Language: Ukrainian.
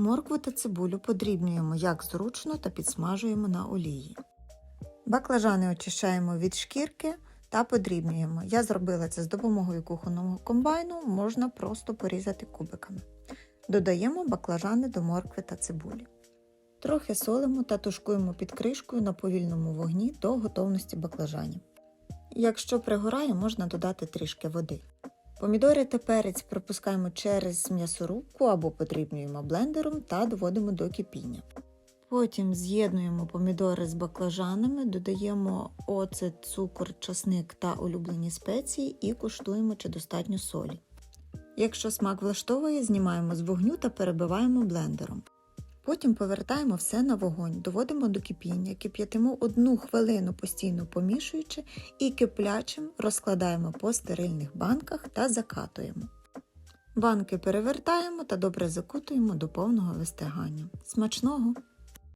Моркву та цибулю подрібнюємо як зручно та підсмажуємо на олії. Баклажани очищаємо від шкірки та подрібнюємо. Я зробила це з допомогою кухонного комбайну, можна просто порізати кубиками. Додаємо баклажани до моркви та цибулі. Трохи солимо та тушкуємо під кришкою на повільному вогні до готовності баклажанів. Якщо пригорає, можна додати трішки води. Помідори та перець пропускаємо через м'ясорубку або подрібнюємо блендером та доводимо до кипіння. Потім з'єднуємо помідори з баклажанами, додаємо оцет, цукор, часник та улюблені спеції і куштуємо, чи достатньо солі. Якщо смак влаштовує, знімаємо з вогню та перебиваємо блендером. Потім повертаємо все на вогонь, доводимо до кипіння, кип'ятимо одну хвилину постійно помішуючи і киплячим розкладаємо по стерильних банках та закатуємо. Банки перевертаємо та добре закутуємо до повного вистигання. Смачного!